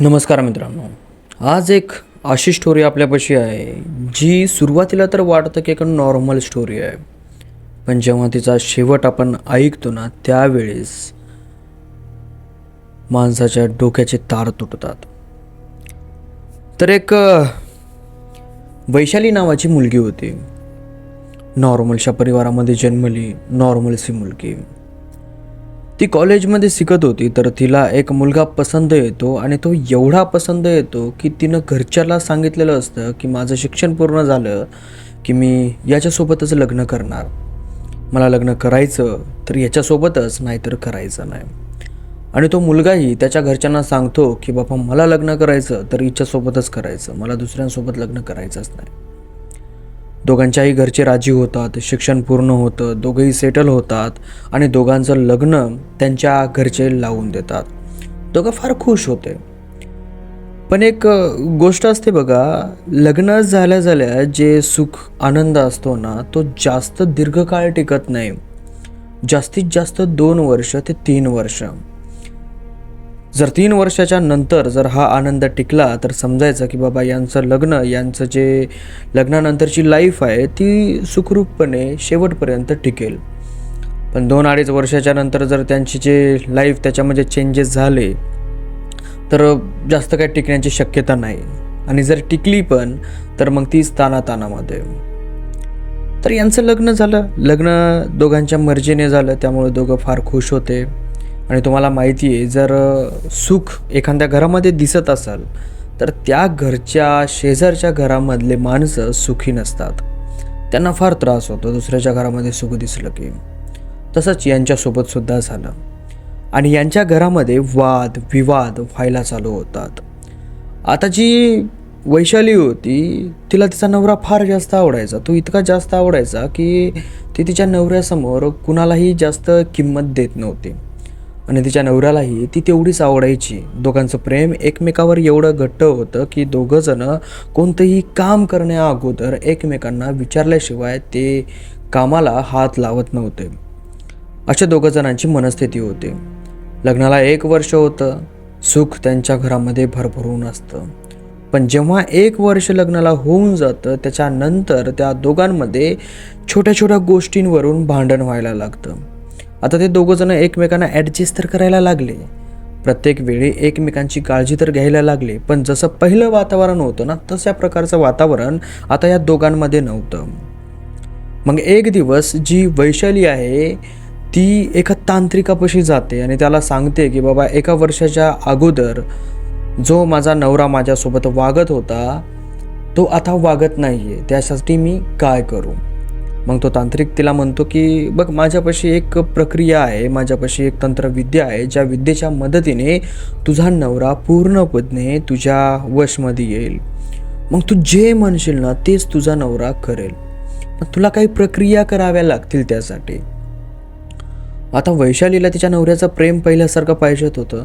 नमस्कार मित्रांनो. आज एक अशी स्टोरी आपल्यापाशी आहे जी सुरुवातीला तर वाटतं की एक नॉर्मल स्टोरी आहे. पण जेव्हा तिचा शेवट आपण ऐकतो ना त्यावेळेस माणसाच्या डोक्याचे तार तुटतात. तर एक वैशाली नावाची मुलगी होती. नॉर्मलच्या परिवारामध्ये जन्मली नॉर्मलची मुलगी. ती कॉलेजमध्ये शिकत होती तर तिला एक मुलगा पसंत येतो आणि तो एवढा पसंत येतो की तिनं घरच्याला सांगितलेलं असतं की माझं शिक्षण पूर्ण झालं की मी याच्यासोबतच लग्न करणार. मला लग्न करायचं तर याच्यासोबतच नाहीतर करायचं नाही. आणि तो मुलगाही त्याच्या घरच्यांना सांगतो की बाबा मला लग्न करायचं तर हिच्यासोबतच करायचं. मला दुसऱ्यांसोबत लग्न करायचंच नाही. दोघांच्याही घरचे राजी होतात शिक्षण पूर्ण होतं दोघंही सेटल होतात आणि दोघांचं लग्न त्यांच्या घरचे लावून देतात. दोघं फार खुश होते. पण एक गोष्ट असते बघा लग्न झाल्या झाल्या जे सुख आनंद असतो ना तो जास्त दीर्घकाळ टिकत नाही. जास्तीत जास्त दोन वर्ष ते तीन वर्ष. जर तीन वर्षाच्या नंतर जर हा आनंद टिकला तर समजायचं की बाबा यांचं लग्न यांचं जे लग्नानंतरची लाईफ आहे ती सुखरूपपणे शेवटपर्यंत टिकेल. पण दोन अडीच वर्षाच्या नंतर जर त्यांची जे लाईफ त्याच्यामध्ये चेंजेस झाले तर जास्त काही टिकण्याची शक्यता नाही. आणि जर टिकली पण तर मग ती तानातानामध्ये. तर यांचं लग्न झालं. लग्न दोघांच्या मर्जीने झालं त्यामुळे दोघं फार खुश होते. आणि तुम्हाला माहिती आहे जर सुख एखाद्या घरामध्ये दिसत असाल तर त्या घरच्या शेजारच्या घरामधले माणसं सुखी नसतात. त्यांना फार त्रास होतो दुसऱ्याच्या घरामध्ये सुख दिसलं की. तसंच यांच्यासोबतसुद्धा झालं. आणि यांच्या घरामध्ये वाद विवाद व्हायला चालू होतात. आता जी वैशाली होती तिला तिचा नवरा फार जास्त आवडायचा. तो इतका जास्त आवडायचा की ती तिच्या नवऱ्यासमोर कुणालाही जास्त किंमत देत नव्हती. आणि तिच्या नवऱ्यालाही ती तेवढीच आवडायची. दोघांचं प्रेम एकमेकावर एवढं घट्ट होतं की दोघंजणं कोणतंही काम करण्या अगोदर एकमेकांना विचारल्याशिवाय ते कामाला हात लावत नव्हते. अशा दोघं जणांची मनस्थिती होती. लग्नाला एक वर्ष होतं. सुख त्यांच्या घरामध्ये भरभरून असतं. पण जेव्हा एक वर्ष लग्नाला होऊन जातं त्याच्यानंतर त्या दोघांमध्ये छोट्या छोट्या गोष्टींवरून भांडण व्हायला लागतं. आता ते दोघंजणं एकमेकांना ॲडजस्ट तर करायला लागले. प्रत्येक वेळी एकमेकांची काळजी तर घ्यायला लागले पण जसं पहिलं वातावरण होतं ना तशा प्रकारचं वातावरण आता या दोघांमध्ये नव्हतं. मग एक दिवस जी वैशाली आहे ती एका तांत्रिकापाशी जाते आणि त्याला सांगते की बाबा एका वर्षाच्या अगोदर जो माझा नवरा माझ्यासोबत वागत होता तो आता वागत नाही आहे त्यासाठी मी काय करू? मग तो तांत्रिक तिला म्हणतो की बघ माझ्यापाशी एक प्रक्रिया आहे माझ्यापाशी एक तंत्रविद्या आहे ज्या विद्येच्या मदतीने तुझा नवरा पूर्णपणे तुझ्या वशमध्ये येईल. मग तू जे म्हणशील ना तेच तुझा नवरा करेल. पण तुला काही प्रक्रिया कराव्या लागतील त्यासाठी. आता वैशालीला तिच्या नवऱ्याचं प्रेम पहिल्यासारखं पाहिजेत होतं.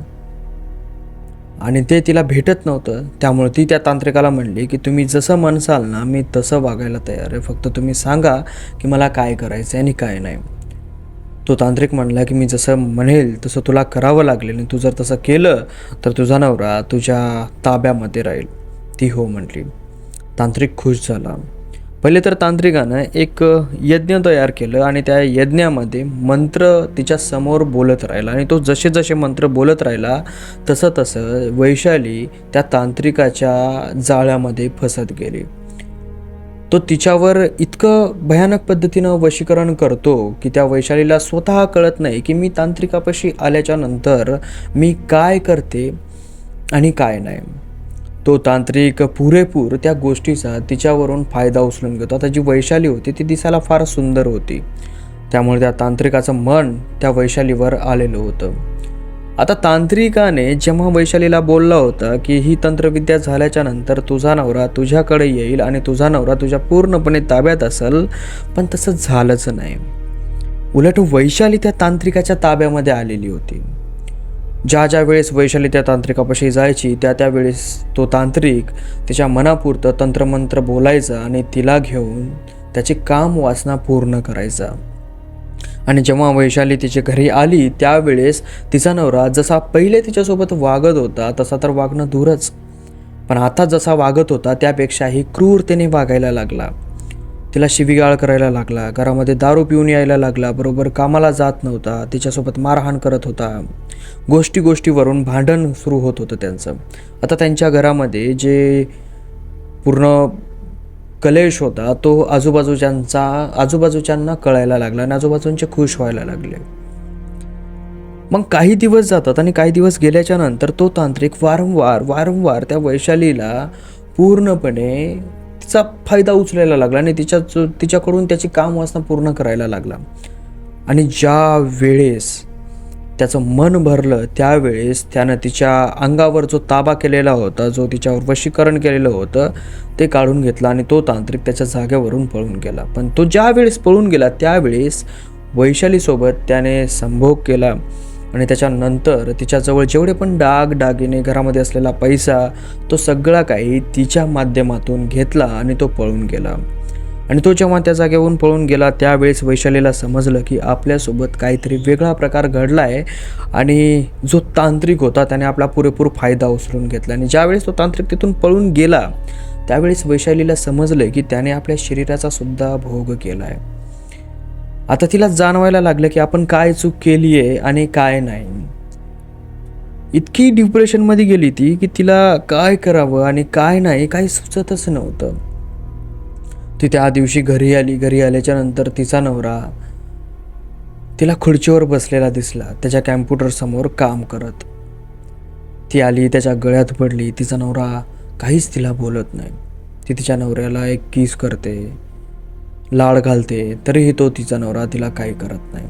आणि ते तिला भेटत नव्हतं. त्यामुळे ती त्या तांत्रिकाला म्हणली की तुम्ही जसं म्हणसाल ना मी तसं वागायला तयार आहे. फक्त तुम्ही सांगा की मला काय करायचं आहे आणि काय नाही. तो तांत्रिक म्हणला की मी जसं म्हणेल तसं तुला करावं लागेल आणि तू जर तसं केलं तर तुझा नवरा तुझ्या ताब्यामध्ये राहील. ती हो म्हटली तांत्रिक खुश झाला. पहिले तर तांत्रिकानं एक यज्ञ तयार केलं आणि त्या यज्ञामध्ये मंत्र तिच्या समोर बोलत राहिला आणि तो जसे जसे मंत्र बोलत राहिला तसं तसं वैशाली त्या तांत्रिकाच्या जाळ्यामध्ये फसत गेली. तो तिच्यावर इतकं भयानक पद्धतीनं वशीकरण करतो की त्या वैशालीला स्वतः कळत नाही की मी तांत्रिकापाशी आल्याच्यानंतर मी काय करते आणि काय नाही. तो तांत्रिक पुरेपूर त्या गोष्टीचा तिच्यावरून फायदा उचलून घेतो. आता जी वैशाली होती ती दिसायला फार सुंदर होती. त्यामुळे त्या तांत्रिकाचं मन त्या वैशालीवर आलेलं होतं. आता तांत्रिकाने जेव्हा वैशालीला बोलला होता की ही तंत्रविद्या झाल्याच्यानंतर तुझा नवरा तुझ्याकडे येईल आणि तुझा नवरा तुझ्या पूर्णपणे ताब्यात असेल पण तसं झालंच नाही. उलट वैशाली त्या तांत्रिकाच्या ताब्यामध्ये आलेली होती. ज्या ज्या वेळेस वैशाली त्या तांत्रिकापाशी जायची त्या त्यावेळेस तो तांत्रिक तिच्या मनापुरतं तंत्रमंत्र बोलायचा आणि तिला घेऊन त्याची काम वासना पूर्ण करायचा. आणि जेव्हा वैशाली तिच्या घरी आली त्यावेळेस तिचा नवरा जसा पहिले तिच्यासोबत वागत होता तसा तर वागणं दूरच. पण आता जसा वागत होता त्यापेक्षाही क्रूरतेने वागायला लागला. तिला शिवीगाळ करायला लागला. घरामध्ये दारू पिऊन यायला लागला. बरोबर कामाला जात नव्हता. तिच्यासोबत मारहाण करत होता. गोष्टी गोष्टीवरून भांडण सुरू होत होतं त्यांचं. आता त्यांच्या घरामध्ये जे पूर्ण कलेश होता तो आजूबाजूच्यांचा आजूबाजूच्यांना कळायला लागला आणि आजूबाजूंचे खुश व्हायला लागले. मग काही दिवस जातात आणि काही दिवस गेल्याच्यानंतर तो तांत्रिक वारंवार वारंवार त्या वैशालीला पूर्णपणे तिचा फायदा उचलायला लागला आणि तिच्या तिच्याकडून त्याची काम वासना पूर्ण करायला लागला. आणि ज्या वेळेस त्याचं मन भरलं त्यावेळेस त्यानं तिच्या अंगावर जो ताबा केलेला होता जो तिच्यावर वशीकरण केलेलं होतं ते काढून घेतलं आणि तो तांत्रिक त्याच्या जागेवरून पळून गेला. पण तो ज्या वेळेस पळून गेला त्यावेळेस वैशालीसोबत त्याने संभोग केला. आणि त्याच्यानंतर तिच्याजवळ जेवढे पण डाग दागिने घरामध्ये असलेला पैसा तो सगळा काही तिच्या माध्यमातून घेतला आणि तो पळून गेला. आणि तो जेव्हा त्या जागेवरून पळून गेला त्यावेळेस वैशालीला समजलं की आपल्यासोबत काहीतरी वेगळा प्रकार घडला आहे आणि जो तांत्रिक होता त्याने आपला पुरेपूर फायदा उचलून घेतला. आणि ज्यावेळेस तो तांत्रिक तिथून पळून गेला त्यावेळेस वैशालीला समजलं की त्याने आपल्या शरीराचा सुद्धा भोग केला आहे आता तिला जाणवायला लागलं की आपण काय चूक केली आहे आणि काय नाही. इतकी डिप्रेशनमध्ये गेली ती की तिला काय करावं आणि काय नाही काही सुचतच नव्हतं. ती त्या दिवशी घरी आली घरी आल्याच्यानंतर तिचा नवरा तिला खुर्चीवर बसलेला दिसला त्याच्या कॅम्प्युटरसमोर काम करत. ती आली त्याच्या गळ्यात पडली तिचा नवरा काहीच तिला बोलत नाही. ती तिच्या नवऱ्याला एक किस करते. लाड घालते तरीही तो तिचा नवरा तिला काही करत नाही.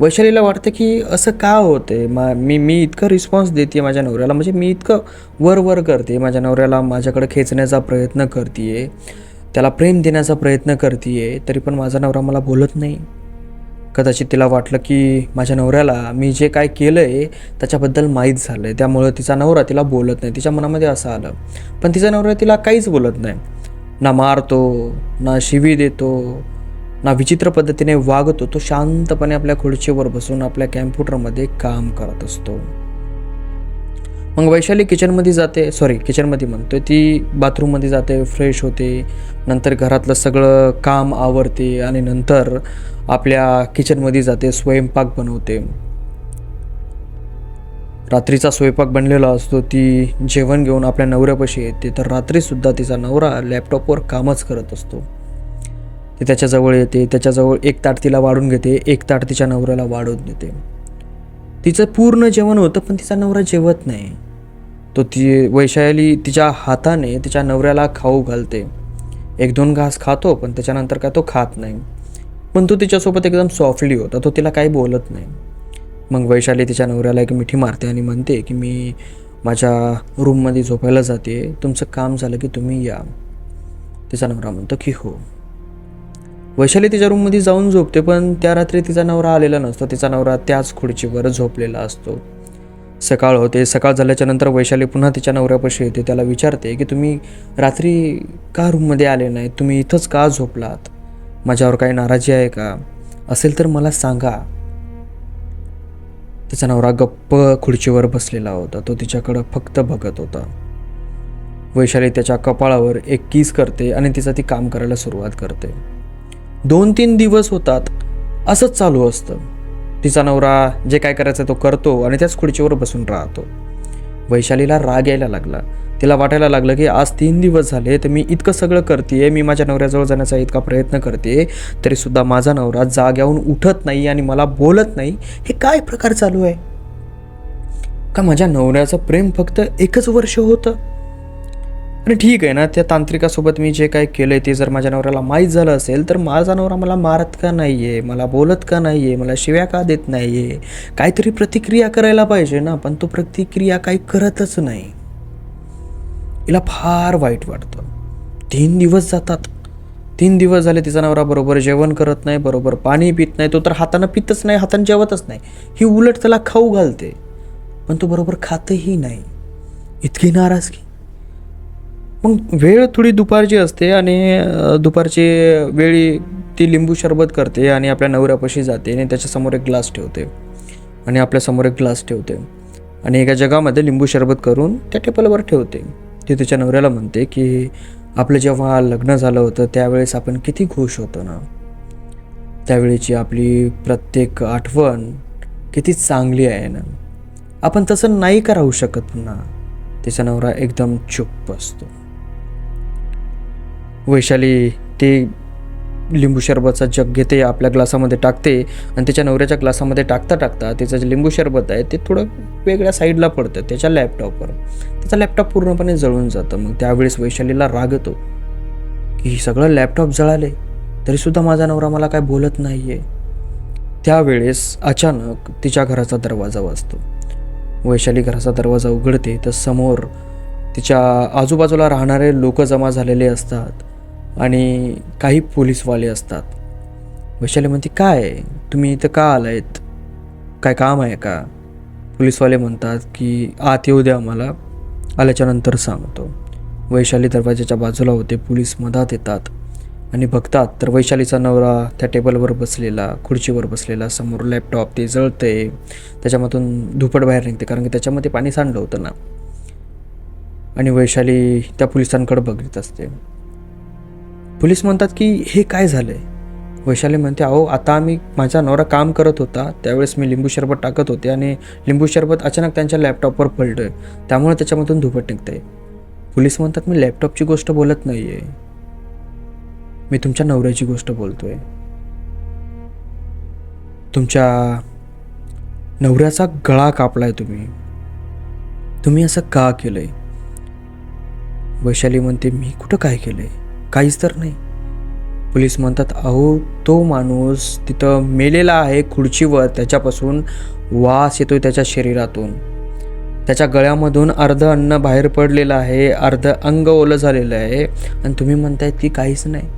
वैशालीला वाटतं की असं का होते मा मी मी इतकं रिस्पॉन्स देते माझ्या नवऱ्याला. म्हणजे मी इतकं वर वर करते माझ्या नवऱ्याला माझ्याकडे खेचण्याचा प्रयत्न करते त्याला प्रेम देण्याचा प्रयत्न करते तरी पण माझा नवरा मला बोलत नाही. कदाचित तिला वाटलं की माझ्या नवऱ्याला मी जे काय केलं आहे त्याच्याबद्दल माहीत झालं आहे त्यामुळं तिचा नवरा तिला बोलत नाही. तिच्या मनामध्ये असं आलं. पण तिचा नवरा तिला काहीच बोलत नाही. ना मारतो ना शिवी देतो ना विचित्र पद्धतीने वागतो तो शांतपणे आपल्या खुर्चीवर बसून आपल्या कॅम्प्युटरमध्ये काम करत असतो. मग वैशाली किचनमध्ये जाते सॉरी किचनमध्ये म्हणतोय ती बाथरूममध्ये जाते फ्रेश होते नंतर घरातलं सगळं काम आवरते आणि नंतर आपल्या किचनमध्ये जाते स्वयंपाक बनवते. रात्रीचा स्वयंपाक बनलेला असतो ती जेवण घेऊन आपल्या नवऱ्यापाशी येते तर रात्रीसुद्धा तिचा नवरा लॅपटॉपवर कामच करत असतो. ती त्याच्याजवळ येते त्याच्याजवळ एक ताट तिला वाढून घेते एक ताट तिच्या नवऱ्याला वाढून देते. तिचं पूर्ण जेवण होतं पण तिचा नवरा जेवत नाही. तो ती वैशाली तिच्या हाताने तिच्या नवऱ्याला खाऊ घालते. एक दोन घास खातो पण त्याच्यानंतर काय तो खात नाही. पण तो तिच्यासोबत एकदम सॉफ्टली होता तो तिला काही बोलत नाही. मग वैशाली तिच्या नवऱ्याला एक मिठी मारते आणि म्हणते की मी माझ्या रूममध्ये झोपायला जाते. तुमचं काम झालं की तुम्ही या. तिचा नवरा म्हणतो की हो. वैशाली तिच्या रूममध्ये जाऊन झोपते पण त्या रात्री तिचा नवरा आलेला नसतो. तिचा नवरा त्याच खुर्चीवर झोपलेला असतो. सकाळ होते. सकाळ झाल्याच्यानंतर वैशाली पुन्हा तिच्या नवऱ्यापाशी येते. त्याला विचारते की तुम्ही रात्री का रूममध्ये आले नाही? तुम्ही इथंच का झोपलात? माझ्यावर काही नाराजी आहे का? असेल तर मला सांगा. तिचा नवरा गप्प खुर्चीवर बसलेला होता. तो तिच्याकडं फक्त बघत होता. वैशाली त्याच्या कपाळावर एक किस करते आणि तिचं ती काम करायला सुरुवात करते. दोन तीन दिवस होतात. असंच चालू असतं. तिचा नवरा जे काय करायचं तो करतो आणि त्याच खुर्चीवर बसून राहतो. वैशालीला राग यायला लागला. तिला वाटायला लागलं की आज तीन दिवस झाले तर मी इतकं सगळं करते मी माझ्या नवऱ्याजवळ जाण्याचा इतका प्रयत्न करते तरीसुद्धा माझा नवरा जाग्याहून उठत नाही आणि मला बोलत नाही. हे काय प्रकार चालू आहे? का माझ्या नवऱ्याचं प्रेम फक्त एकच वर्ष होतं? आणि ठीक आहे ना त्या तांत्रिकासोबत मी जे काय केलं आहे ते जर माझ्या नवऱ्याला माहीत झालं असेल तर माझा नवरा मला मारत का नाही आहे मला बोलत का नाही आहे मला शिव्या का देत नाही आहे काहीतरी प्रतिक्रिया करायला पाहिजे ना पण तो प्रतिक्रिया काही करतच नाही. हिला फार वाईट वाटतं. तीन दिवस जातात. तीन दिवस झाले तिचा नवरा बरोबर जेवण करत नाही बरोबर पाणी पित नाही तो तर हातानं पितच नाही हातानं जेवतच नाही. ही उलट त्याला खाऊ घालते. पण तो बरोबर खातही नाही. इतकी नाराजगी. मग वेळ थोडी दुपारची असते आणि दुपारची वेळी ती लिंबू सरबत करते आणि आपल्या नवऱ्यापाशी जाते आणि त्याच्यासमोर एक ग्लास ठेवते. आणि आपल्यासमोर एक ग्लास ठेवते. आणि एका जगामध्ये लिंबू सरबत करून त्या टेबलवर ठेवते. ती तिच्या नवऱ्याला म्हणते की आपलं जेव्हा लग्न झालं होतं त्यावेळेस आपण किती खुश होतो ना. त्यावेळेची आपली प्रत्येक आठवण किती चांगली आहे ना. आपण तसं नाही का राहू शकत ना? तिचा नवरा एकदम चुप्प असतो वैशाली ते लिंबू सरबतचा जग घेते आपल्या ग्लासामध्ये टाकते आणि त्याच्या नवऱ्याच्या ग्लासामध्ये टाकता टाकता त्याचं जे लिंबू सरबत आहे ते थोडं वेगळ्या साईडला पडतं त्याच्या लॅपटॉपवर. त्याचा लॅपटॉप पूर्णपणे जळून जातं. मग त्यावेळेस वैशालीला राग येतो की हे सगळं लॅपटॉप जळाले तरीसुद्धा माझा नवरा मला काय बोलत नाही आहे त्यावेळेस अचानक तिच्या घराचा दरवाजा वाजतो. वैशाली घराचा दरवाजा उघडते तर समोर तिच्या आजूबाजूला राहणारे लोक जमा झालेले असतात. आणि काही पोलीसवाले असतात. वैशाली म्हणते काय? आहे? तुम्ही इथं का आलायत? काय काम आहे का? पोलीसवाले म्हणतात की आत येऊ द्या आम्हाला. आल्याच्यानंतर सांगतो. वैशाली दरवाजाच्या बाजूला होते. पोलीस मधात येतात आणि बघतात. तर वैशालीचा नवरा त्या टेबलवर बसलेला खुर्चीवर बसलेला समोर लॅपटॉप ते जळतंय. त्याच्यामधून धुपट बाहेर निघते कारण की त्याच्यामध्ये पाणी सांडलं होतं ना. आणि वैशाली त्या पोलिसांकडे बघत असते. पोलीस म्हणतात की हे काय झालं आहे वैशाली म्हणते अहो आता आम्ही माझा नवरा काम करत होता. त्यावेळेस मी लिंबू सरबत टाकत होते आणि लिंबू सरबत अचानक त्यांच्या लॅपटॉपवर पडलं त्यामुळे त्याच्यामधून धुपट आहे पोलीस म्हणतात मी लॅपटॉपची गोष्ट बोलत नाही आहे मी तुमच्या नवऱ्याची गोष्ट बोलतोय. तुमच्या नवऱ्याचा गळा कापलाय तुम्ही. तुम्ही असं का केलंय? वैशाली म्हणते मी कुठं काय केलंय? काहीच तर नाही. पोलीस म्हणतात अहो तो माणूस तिथं मेलेला आहे खुर्चीवर. त्याच्यापासून वास येतोय त्याच्या शरीरातून. त्याच्या गळ्यामधून अर्ध अन्न बाहेर पडलेलं आहे अर्ध अंग ओलं झालेलं आहे. आणि तुम्ही म्हणताय ती काहीच नाही.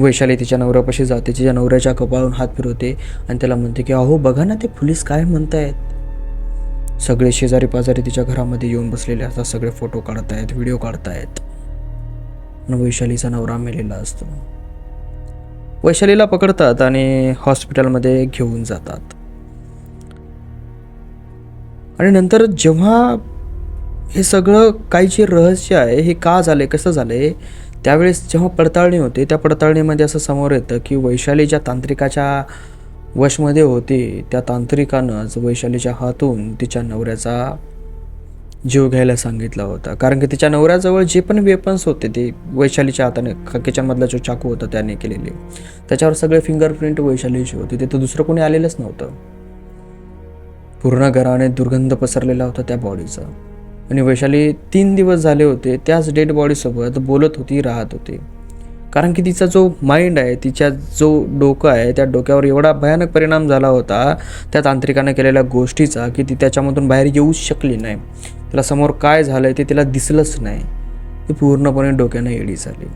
वैशाली तिच्या नवऱ्यापाशी जाते तिच्या नवऱ्याच्या कपाळून हात फिरवते आणि त्याला म्हणते की अहो बघा ना ते पोलीस काय म्हणतायत. सगळे शेजारी पाजारी तिच्या घरामध्ये येऊन बसलेले असतात सगळे फोटो काढतायत व्हिडिओ काढतायत. आणि वैशालीचा नवरा मेलेला असतो. वैशालीला पकडतात आणि हॉस्पिटलमध्ये घेऊन जातात. आणि नंतर जेव्हा हे सगळं काही जे रहस्य आहे हे का झाले कसं झाले त्यावेळेस जेव्हा पडताळणी होते त्या पडताळणीमध्ये असं समोर येतं की वैशाली ज्या तांत्रिकाच्या वशमध्ये होती त्या तांत्रिकानंच वैशालीच्या हातून तिच्या नवऱ्याचा जीव घ्यायला सांगितला होता. कारण की तिच्या नवऱ्याजवळ जे पण वेपन्स होते ते वैशालीच्या हाताने किचनमधला जो चाकू होता त्याने केलेले. त्याच्यावर सगळे फिंगरप्रिंट वैशालीचे होते. तिथं दुसरं कोणी आलेलंच नव्हतं. पूर्ण घराने दुर्गंध पसरलेला होता त्या बॉडीचा आणि वैशाली तीन दिवस झाले होते त्याच डेड बॉडीसोबत बोलत होती राहत होती. कारण की तिचा जो माइंड आहे तिच्या जो डोकं आहे त्या डोक्यावर एवढा भयानक परिणाम झाला होता त्या तांत्रिकानं केलेल्या गोष्टीचा की ती त्याच्यामधून बाहेर येऊच शकली नाही. तिला समोर काय झालंय ते तिला दिसलंच नाही. ती पूर्णपणे डोक्यानं येडी झाली.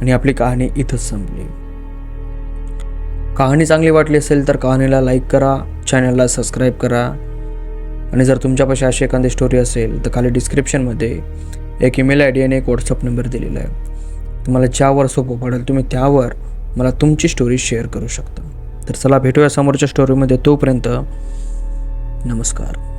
आणि आपली कहाणी इथंच संपली. कहाणी चांगली वाटली असेल तर कहाणीला लाईक करा चॅनलला सबस्क्राईब करा. आणि जर तुमच्यापाशी अशी एखादी स्टोरी असेल तर खाली डिस्क्रिप्शनमध्ये एक ईमेल आय डी आणि एक व्हॉट्सअप नंबर दिलेला आहे. तुम्हाला ज्यावर सोपं पडेल तुम्ही त्यावर मला तुमची स्टोरी शेअर करू शकता. तर चला भेटूया समोरच्या स्टोरीमध्ये तोपर्यंत नमस्कार.